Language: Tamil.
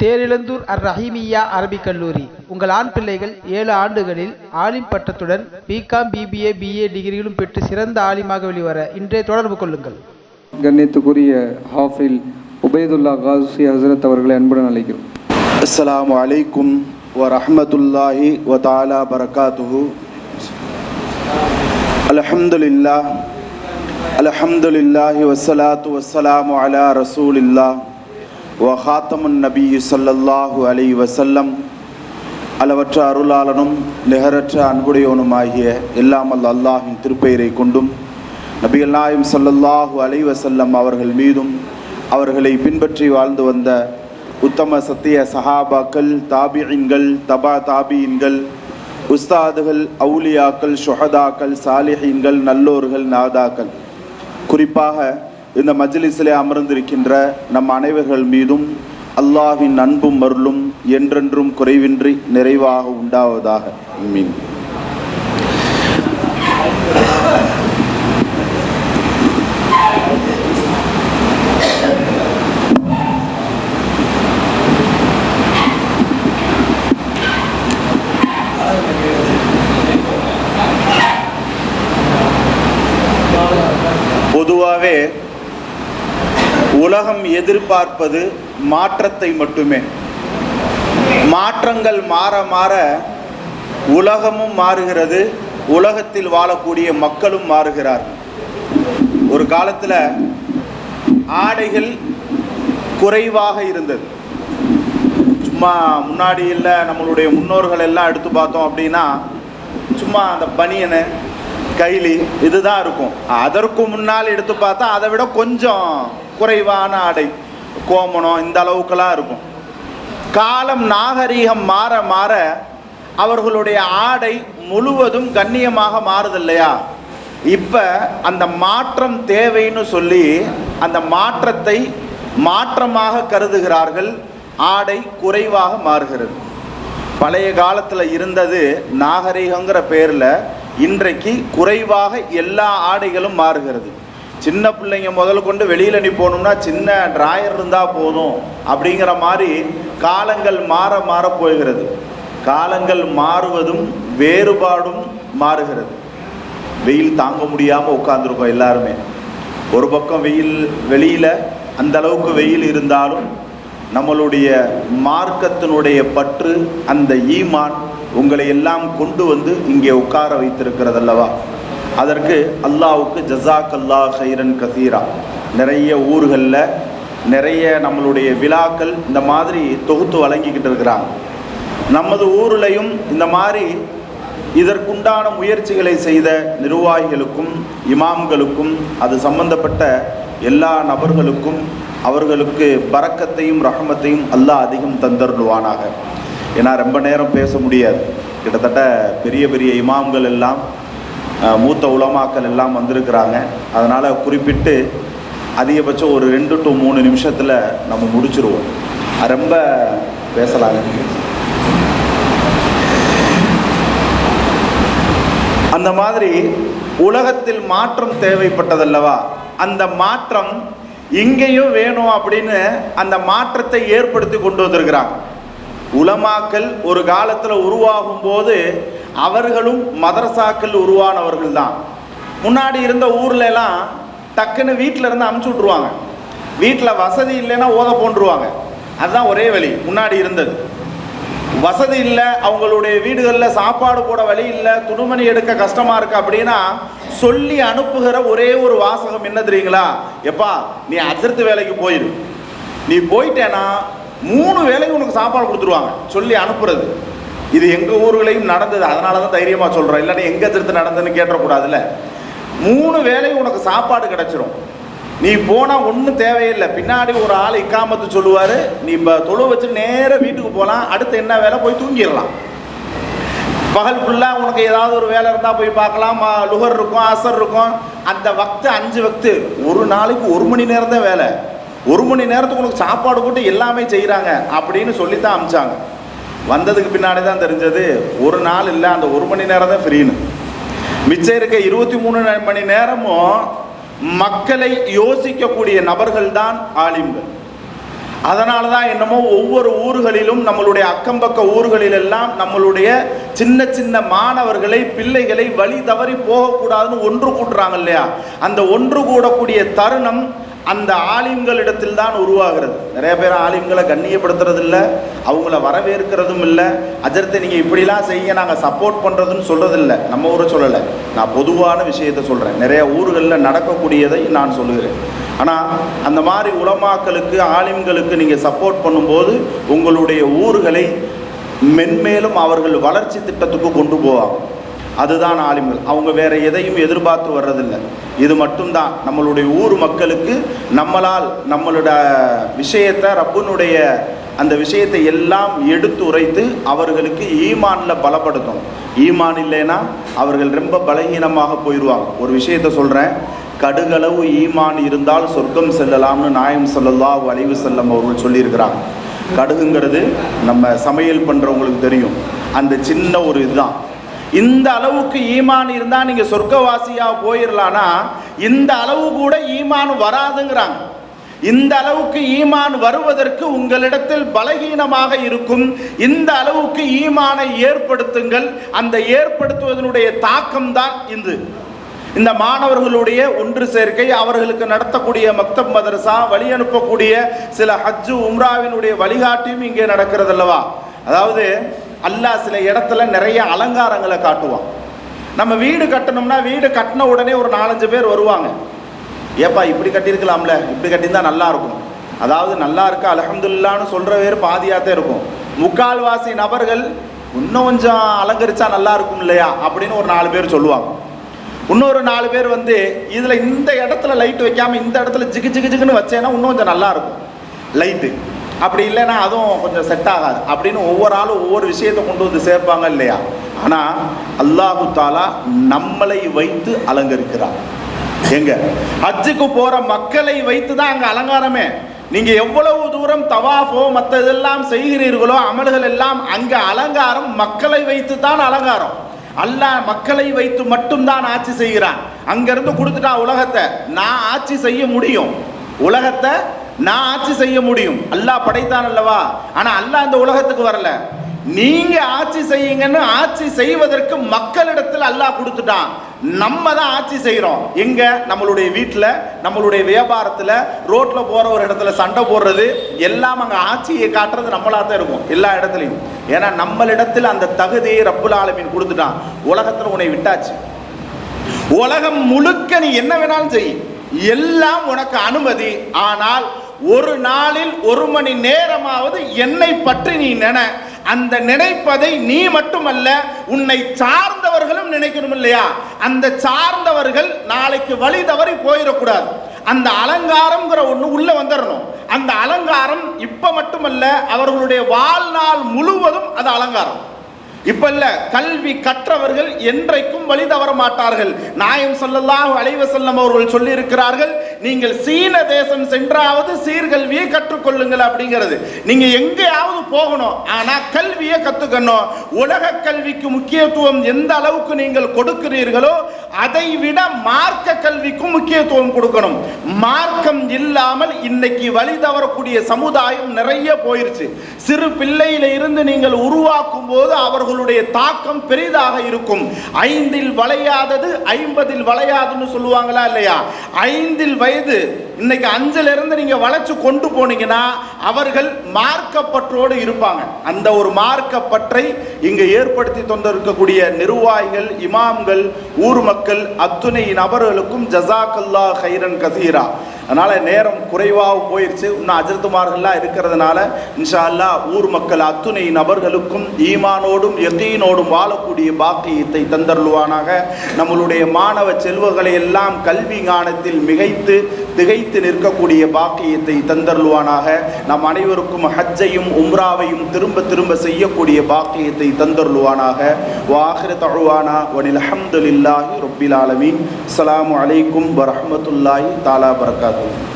தேரிழந்தூர் அர் ரஹீமியா அரபிக் கல்லூரி. உங்கள் ஆண் பிள்ளைகள் ஏழு ஆண்டுகளில் ஆலிம் பட்டத்துடன் பிகாம் பிபிஏ பிஏ டிகிரிகளும் பெற்று சிறந்த ஆலிமாக வெளிவர இன்றைய தொடர்பு கொள்ளுங்கள். கண்ணியத்துக்குரிய ஹாஃபில் உபயதுல்லா காசி ஹசரத் அவர்களை அன்புடன் அழைக்கிறோம். அஸ்லாம் வலைக்கும் வரமத்துல்லாஹி வதாலா பரகாத்துஹு. அலஹம்துல்லா அலஹம்துல்லாஹி வசலாத்து வசலாம் அலா ரசூலில்லா வஹாத்தமுன் நபி சல்லல்லாஹு அலி வசல்லம் அளவற்ற அருளாளனும் நிகரற்ற அன்புடையவனுமாகிய இல்லாமல் அல்லாஹின் திருப்பெயரை கொண்டும் நபிகள் நாயும் சல்லல்லாஹு அலி வசல்லம் அவர்கள் மீதும் அவர்களை பின்பற்றி வாழ்ந்து வந்த உத்தம சத்திய சஹாபாக்கள் தாபியின்கள் தபா தாபியின்கள் உஸ்தாதுகள் அவுலியாக்கள் சுஹதாக்கள் சாலிஹீன்கள் நல்லோர்கள் நாதாக்கள். குறிப்பாக இந்த மஜ்லிஸிலே அமர்ந்திருக்கின்ற நம் அனைவர்கள் மீதும் அல்லாஹ்வின் அன்பும் அருளும் என்றென்றும் குறைவின்றி நிறைவாக உண்டாவதாக. மீன் பொதுவாகவே உலகம் எதிர்பார்ப்பது மாற்றத்தை மட்டுமே. மாற்றங்கள் மாற மாற உலகமும் மாறுகிறது உலகத்தில் வாழக்கூடிய மக்களும் மாறுகிறார்கள். ஒரு காலத்தில் ஆடைகள் குறைவாக இருந்தது. சும்மா முன்னாடி இல்லை நம்மளுடைய முன்னோர்கள் எல்லாம் எடுத்து பார்த்தோம் அப்படின்னா சும்மா அந்த பனியனு கைலி இதுதான் இருக்கும். அதற்கு முன்னால் எடுத்து பார்த்தா அதை விட கொஞ்சம் குறைவான ஆடை கோமணம் இந்த அளவுக்கெல்லாம் இருக்கும். காலம் நாகரீகம் மாற மாற அவர்களுடைய ஆடை முழுவதும் கண்ணியமாக மாறுது இல்லையா இப்போ அந்த மாற்றம் தேவைன்னு சொல்லி அந்த மாற்றத்தை மாற்றமாக கருதுகிறார்கள். ஆடை குறைவாக மாறுகிறது. பழைய காலத்தில் இருந்தது நாகரீகங்கிற பேரில் இன்றைக்கு குறைவாக எல்லா ஆடைகளும் மாறுகிறது. சின்ன பிள்ளைங்க முதல்ல கொண்டு வெளியில் நீ போகணும்னா சின்ன டிராயர் இருந்தால் போதும் அப்படிங்கிற மாதிரி காலங்கள் மாற மாற போகிறது. காலங்கள் மாறுவதும் வேறுபாடும் மாறுகிறது. வெயில் தாங்க முடியாமல் உட்காந்துருக்கோம் எல்லாருமே. ஒரு பக்கம் வெயில் வெளியில் அந்த அளவுக்கு வெயில் இருந்தாலும் நம்மளுடைய மார்க்கத்தினுடைய பற்று அந்த ஈமான் உங்களை எல்லாம் கொண்டு வந்து இங்கே உட்கார வைத்திருக்கிறது அல்லவா அதற்கு அல்லாவுக்கு ஜசாக் அல்லா ஹைரன் கசீரா. நிறைய ஊர்களில் நிறைய நம்மளுடைய விழாக்கள் இந்த மாதிரி தொகுத்து வழங்கிக்கிட்டு இருக்கிறாங்க. நமது ஊர்லையும் இந்த மாதிரி இதற்குண்டான முயற்சிகளை செய்த நிர்வாகிகளுக்கும் இமாம்களுக்கும் அது சம்பந்தப்பட்ட எல்லா நபர்களுக்கும் அவர்களுக்கு பறக்கத்தையும் ரஹமத்தையும் அல்லாஹ் அதிகம் தந்தருடுவானாக ஏன்னா ரொம்ப நேரம் பேச முடியாது. கிட்டத்தட்ட பெரிய பெரிய இமாம்கள் எல்லாம் மூத்த உலமாக்கள் எல்லாம் வந்திருக்கிறாங்க. அதனால் குறிப்பிட்டு அதிகபட்சம் ஒரு ரெண்டு டு மூணு நிமிஷத்தில் நம்ம முடிச்சிருவோம். ரொம்ப பேசலாங்க. அந்த மாதிரி உலகத்தில் மாற்றம் தேவைப்பட்டதல்லவா? அந்த மாற்றம் இங்கேயும் வேணும் அப்படின்னு அந்த மாற்றத்தை ஏற்படுத்தி கொண்டு வந்திருக்கிறாங்க. உலமாக்கள் ஒரு காலத்தில் உருவாகும் போது அவர்களும் மதரசாக்கள் உருவானவர்கள் தான் முன்னாடி இருந்த ஊர்ல எல்லாம் டக்குன்னு வீட்டில் இருந்து அமுச்சு விட்ருவாங்க வீட்டில் வசதி இல்லைன்னா ஓத போன்றுருவாங்க அதுதான் ஒரே வழி முன்னாடி இருந்தது. வசதி இல்லை அவங்களுடைய வீடுகளில் சாப்பாடு போட வழி இல்லை துணிமணி எடுக்க கஷ்டமா இருக்கு அப்படின்னா சொல்லி அனுப்புகிற ஒரே ஒரு வாசகம் என்ன தெரியுங்களா? எப்பா நீ அஜர்த்து வேலைக்கு போயிடு நீ போயிட்டேன்னா மூணு வேலைக்கு உனக்கு சாப்பாடு கொடுத்துருவாங்க சொல்லி அனுப்புறது. இது எங்க ஊர்களையும் நடந்தது. அதனால தான் தைரியமா சொல்றேன். இல்லைன்னா எங்க திருத்து நடந்ததுன்னு கேட்டக்கூடாதுல்ல மூணு வேலையும் உனக்கு சாப்பாடு கிடைச்சிரும். நீ போனால் ஒன்றும் தேவையில்லை. பின்னாடி ஒரு ஆள் இக்காமத்து சொல்லுவார். நீ இப்போ தொழு வச்சு நேராக வீட்டுக்கு போகலாம் அடுத்து என்ன வேலை? போய் தூங்கிடலாம். பகல் ஃபுல்லாக உனக்கு ஏதாவது ஒரு வேலை இருந்தால் போய் பார்க்கலாம். லுகர் இருக்கும் அசர் இருக்கும். அந்த வக்து அஞ்சு வக்து. ஒரு நாளைக்கு ஒரு மணி நேரம் தான் வேலை. ஒரு மணி நேரத்துக்கு உனக்கு சாப்பாடு போட்டு எல்லாமே செய்கிறாங்க அப்படின்னு சொல்லி தான் அமிச்சாங்க. வந்ததுக்கு பின்னாடி தான் தெரிஞ்சது. ஒரு நாள் இல்லை அந்த ஒரு மணி நேரம் தான் ஃப்ரீன்னு மிச்சம் இருக்க இருபத்தி மூணு மணி நேரமும் மக்களை யோசிக்கக்கூடிய நபர்கள் தான் ஆலிம்கள். அதனால தான் என்னமோ ஒவ்வொரு ஊர்களிலும் நம்மளுடைய அக்கம்பக்க ஊர்களிலெல்லாம் நம்மளுடைய சின்ன சின்ன மாணவர்களை பிள்ளைகளை வழி தவறி போகக்கூடாதுன்னு ஒன்று கூட்டுறாங்க இல்லையா? அந்த ஒன்று கூடக்கூடிய தருணம் அந்த ஆலிம்களிடத்தில் தான் உருவாகிறது. நிறைய பேர் ஆலிம்களை கண்ணியப்படுத்துறது இல்லை அவங்கள வரவேற்கிறதும் இல்லை. அஜர்த்தை நீங்கள் இப்படிலாம் செய்ய நாங்கள் சப்போர்ட் பண்ணுறதுன்னு சொல்கிறது இல்லை நம்ம ஊரை சொல்லலை. நான் பொதுவான விஷயத்தை சொல்கிறேன் நிறைய ஊர்களில் நடக்கக்கூடியதை நான் சொல்லுகிறேன். ஆனால் அந்த மாதிரி உலமாக்களுக்கு ஆலிம்களுக்கு நீங்கள் சப்போர்ட் பண்ணும்போது உங்களுடைய ஊர்களை மென்மேலும் அவர்கள் வளர்ச்சி திட்டத்துக்கு கொண்டு போவாங்க. அதுதான் ஆலிம்கள். அவங்க வேற எதையும் எதிர்பார்த்து வர்றதில்லை. இது மட்டும்தான். நம்மளுடைய ஊர் மக்களுக்கு நம்மளால் நம்மளோட விஷயத்தை ரப்பனுடைய அந்த விஷயத்தை எல்லாம் எடுத்து உரைத்து அவர்களுக்கு ஈமானில் பலப்படுத்தும். ஈமான் இல்லைன்னா அவர்கள் ரொம்ப பலகீனமாக போயிடுவாங்க. ஒரு விஷயத்த சொல்கிறேன் கடுகளவு ஈமான் இருந்தால் சொர்க்கம் செல்லலாம்னு நாயம் ஸல்லல்லாஹு அலைஹி செல்லம் அவர்கள் சொல்லியிருக்கிறாங்க. கடுகுங்கிறது நம்ம சமையல் பண்ணுறவங்களுக்கு தெரியும். அந்த சின்ன ஒரு இதுதான். இந்த அளவுக்கு ஈமான் இருந்தா நீங்க சொர்க்கவாசியா போயிடலானா இந்த அளவு கூட ஈமான் வராதுங்கிறாங்க. இந்த அளவுக்கு ஈமான் வருவதற்கு உங்களிடத்தில் பலகீனமாக இருக்கும். இந்த அளவுக்கு ஈமானை ஏற்படுத்துங்கள். அந்த ஏற்படுத்துவதனுடைய தாக்கம் தான் இது இந்த மாணவர்களுடைய ஒன்று சேர்க்கை அவர்களுக்கு நடத்தக்கூடிய மக்தப் மதரசா வழி அனுப்பக்கூடிய சில ஹஜ்ஜு உம்ராவினுடைய வழிகாட்டியும் இங்கே நடக்கிறது அல்லவா அதாவது அல்லாஹ் சில இடத்துல நிறைய அலங்காரங்களை காட்டுவான். நம்ம வீடு கட்டணும்னா வீடு கட்டின உடனே ஒரு நாலஞ்சு பேர் வருவாங்க. ஏப்பா இப்படி கட்டியிருக்கலாம்ல? இப்படி கட்டியிருந்தா நல்லா இருக்கும். அதாவது நல்லா இருக்கா அலகம்துல்லான்னு சொல்கிற பேர் தான் இருக்கும். முக்கால்வாசி நபர்கள் இன்னும் கொஞ்சம் அலங்கரிச்சா நல்லா இருக்கும் இல்லையா? அப்படின்னு ஒரு நாலு பேர் சொல்லுவாங்க. இன்னொரு நாலு பேர் வந்து இதில் இந்த இடத்துல லைட் வைக்காமல் இந்த இடத்துல ஜிகு ஜிகு ஜிகுன்னு வச்சேன்னா இன்னும் கொஞ்சம் நல்லா இருக்கும். லைட்டு அப்படி இல்லைன்னா அதுவும் கொஞ்சம் செட் ஆகாது. அப்படின்னு ஒவ்வொரு ஆளும் ஒவ்வொரு விஷயத்தை கொண்டு வந்து சேர்ப்பாங்க இல்லையா? ஆனால் அல்லாஹு தாலா நம்மளை வைத்து அலங்கரிக்கிறார் எங்க? ஹஜ்ஜுக்கு போற மக்களை வைத்து தான் அங்கே அலங்காரமே. நீங்க எவ்வளவு தூரம் தவாஃபோ மற்ற இதெல்லாம் செய்கிறீர்களோ அமல்கள் எல்லாம் அங்க அலங்காரம் மக்களை வைத்து தான் அலங்காரம். அல்லாஹ் மக்களை வைத்து மட்டும்தான் ஆட்சி செய்கிறான். அங்கிருந்து கொடுத்துட்டா உலகத்தை. நான் ஆட்சி செய்ய முடியும். உலகத்தை நான் ஆட்சி செய்ய முடியும். அல்லாஹ் படைத்தான் அல்லவா? ஆனா அல்லாஹ் இந்த உலகத்துக்கு வரல. நீங்க ஆட்சி செய்யுங்கன்னு ஆட்சி செய்வதற்கு மக்களிடத்தில் அல்லாஹ் கொடுத்துட்டான். நம்ம தான் ஆட்சி செய்கிறோம் எங்க? நம்மளுடைய வீட்டில் நம்மளுடைய வியாபாரத்தில் ரோட்டில் போற ஒரு இடத்துல சண்டை போடுறது எல்லாம் அங்கே ஆட்சியை காட்டுறது நம்மளா தான் இருக்கும் எல்லா இடத்துலையும். ஏன்னா நம்மளிடத்தில் அந்த தகுதியை ரப்புல் ஆலமீன் கொடுத்துட்டான். உலகத்தில் உன்னை விட்டாச்சு. உலகம் முழுக்க நீ என்ன வேணாலும் செய். எல்லாம் உனக்கு அனுமதி. ஆனால் ஒரு நாளில் ஒரு மணி நேரமாவது என்னை பற்றி நீ நின. அந்த நினைப்பதை நீ மட்டுமல்ல உன்னை சார்ந்தவர்களும் நினைக்கணும் இல்லையா? அந்த சார்ந்தவர்கள் நாளைக்கு வழி தவறி போயிடக்கூடாது. அந்த அலங்காரம்ங்கிற ஒன்று உள்ள வந்துடணும் அந்த அலங்காரம் இப்போ மட்டுமல்ல அவர்களுடைய வாழ்நாள் முழுவதும் அது அலங்காரம். இப்ப இல்ல கல்வி கற்றவர்கள் என்றைக்கும் வழி தவற மாட்டார்கள். நாயம் சொல்லலாம் அலைஹி செல்லம் அவர்கள் சொல்லி இருக்கிறார்கள் நீங்கள் சீன தேசம் சென்றாவது சீர்கல்வியை கற்றுக்கொள்ளுங்கள் அப்படிங்கிறது. நீங்க எங்கேயாவது போகணும் ஆனா கல்வியை கத்துக்கணும். உலக கல்விக்கு முக்கியத்துவம் எந்த அளவுக்கு நீங்கள் கொடுக்கிறீர்களோ அதை விட மார்க்க கல்விக்கும் முக்கியத்துவம் கொடுக்கணும். மார்க்கம் இல்லாமல் இன்னைக்கு வழி தவறக்கூடிய சமுதாயம் நிறைய போயிருச்சு. சிறு பிள்ளையில இருந்து நீங்கள் உருவாக்கும் போது அவர்களுடைய தாக்கம் பெரிதாக இருக்கும். ஐந்தில் வளையாதது ஐம்பதில் வளையாதுன்னு சொல்லுவாங்களா இல்லையா? ஐந்தில் வயது. இன்னைக்கு அஞ்சுல இருந்து நீங்க வளைச்சு கொண்டு போனீங்கன்னா அவர்கள் மார்க்கப்பற்றோடு இருப்பாங்க. அந்த ஒரு மார்க்கப்பற்றை இங்க ஏற்படுத்தி தந்திருக்கக்கூடிய நிர்வாகிகள் இமாம்கள் ஊர் மக்கள் அத்துணை நபர்களுக்கும் ஜசாக்கல்லா ஹைரன் கசீரா. அதனால நேரம் குறைவாக போயிடுச்சு இன்னும் அஜர்த்துமார்கள்லாம் இருக்கிறதுனால இன்ஷா அல்லாஹ் ஊர் மக்கள் அத்துணை நபர்களுக்கும் ஈமானோடும் எத்தீனோடும் வாழக்கூடிய பாக்கியத்தை தந்தருள்வானாக. நம்மளுடைய மாணவ செல்வங்களை எல்லாம் கல்வி ஞானத்தில் மிகைத்து திகைத்து நிற்கக்கூடிய பாக்கியத்தை தந்தருள்வானாக. நம் அனைவருக்கும் ஹஜ்ஜையும் உம்ராவையும் திரும்ப திரும்ப செய்யக்கூடிய பாக்கியத்தை தந்தருள்வானாக. வாஹிர தழுவானா வனில் அஹமதுல்லாஹி ரொப்பில் ஆலமீன். அஸ்ஸலாமு அலைக்கும் வரமத்துல்லாஹி தாலா பரக்காத்து